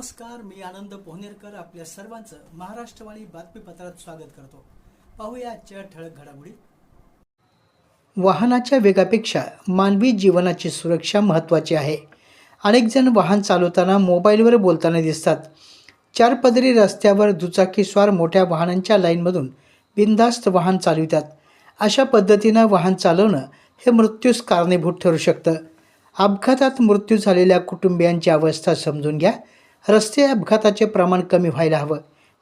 नमस्कार मी आनंद पोहनेरकर आपल्या सर्वांचं महाराष्ट्रवाणी बातमीपत्रात स्वागत करतो. पाहूया आजच्या ठळक घडामोडी. वाहनाच्या वेगापेक्षा मानवी जीवनाची सुरक्षा महत्त्वाची आहे. अनेक जण वाहन चालवताना मोबाईलवर बोलताना दिसतात. चार पदरी रस्त्यावर दुचाकीस्वार मोठ्या वाहनांच्या लाईनमधून बिनधास्त वाहन चालवितात. अशा पद्धतीनं वाहन चालवणं हे मृत्यूस कारणीभूत ठरू शकतं. अपघातात मृत्यू झालेल्या कुटुंबियांची अवस्था समजून घ्या. रस्ते अपघाताचे प्रमाण कमी व्हायला हवं.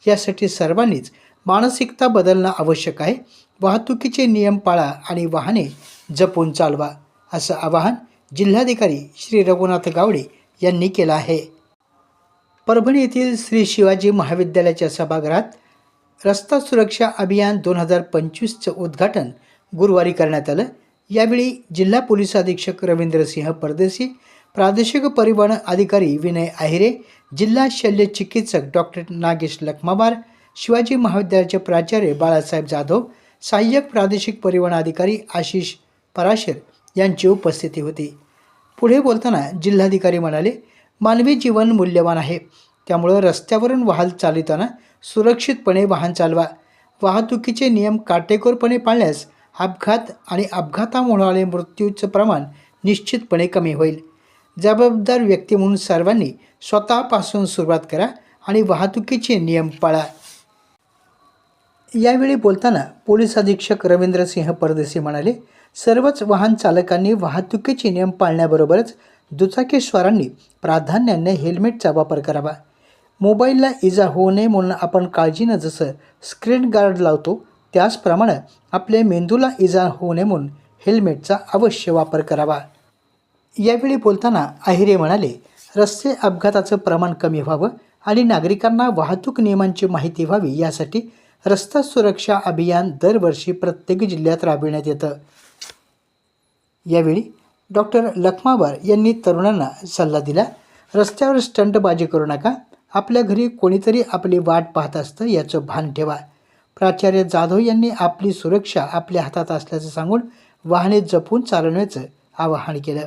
यासाठी सर्वांनीच मानसिकता बदलणं आवश्यक आहे. वाहतुकीचे नियम पाळा आणि वाहने जपून चालवा असं आवाहन जिल्हाधिकारी श्री रघुनाथ गावडे यांनी केलं आहे. परभणी येथील श्री शिवाजी महाविद्यालयाच्या सभागृहात रस्ता सुरक्षा अभियान दोन हजार पंचवीसचं उद्घाटन गुरुवारी करण्यात आलं. यावेळी जिल्हा पोलीस अधीक्षक रवींद्रसिंह परदेशी प्रादेशिक परिवहन अधिकारी विनय आहिरे जिल्हा शल्य चिकित्सक डॉक्टर नागेश लखमाबार शिवाजी महाविद्यालयाचे प्राचार्य बाळासाहेब जाधव सहाय्यक प्रादेशिक परिवहन अधिकारी आशिष पराशर यांची उपस्थिती होती. पुढे बोलताना जिल्हाधिकारी म्हणाले मानवी जीवन मूल्यवान आहे. त्यामुळं रस्त्यावरून वाहन चालवताना सुरक्षितपणे वाहन चालवा. वाहतुकीचे नियम काटेकोरपणे पाळल्यास अपघात आणि अपघातामुळे मृत्यूचं प्रमाण निश्चितपणे कमी होईल. जबाबदार व्यक्ती म्हणून सर्वांनी स्वतःपासून सुरुवात करा आणि वाहतुकीचे नियम पाळा. यावेळी बोलताना पोलीस अधीक्षक रवींद्रसिंह परदेशी म्हणाले सर्वच वाहन चालकांनी वाहतुकीचे नियम पाळण्याबरोबरच दुचाकीस्वारांनी प्राधान्याने हेल्मेटचा वापर करावा. मोबाईलला इजा होऊ नये म्हणून आपण काळजीनं जसं स्क्रीन गार्ड लावतो त्याचप्रमाणे आपल्या मेंदूला इजा होऊ नये म्हणून हेल्मेटचा अवश्य वापर करावा. यावेळी बोलताना आहिरे म्हणाले रस्ते अपघाताचं प्रमाण कमी व्हावं आणि नागरिकांना वाहतूक नियमांची माहिती व्हावी यासाठी रस्ता सुरक्षा अभियान दरवर्षी प्रत्येक जिल्ह्यात राबविण्यात येतं. यावेळी डॉक्टर लखमाबार यांनी तरुणांना सल्ला दिला रस्त्यावर स्टंटबाजी करू नका आपल्या घरी कोणीतरी आपली वाट पाहत असतं याचं भान ठेवा. प्राचार्य जाधव यांनी आपली सुरक्षा आपल्या हातात असल्याचं सांगून वाहने जपून चालवण्याचं आवाहन केलं.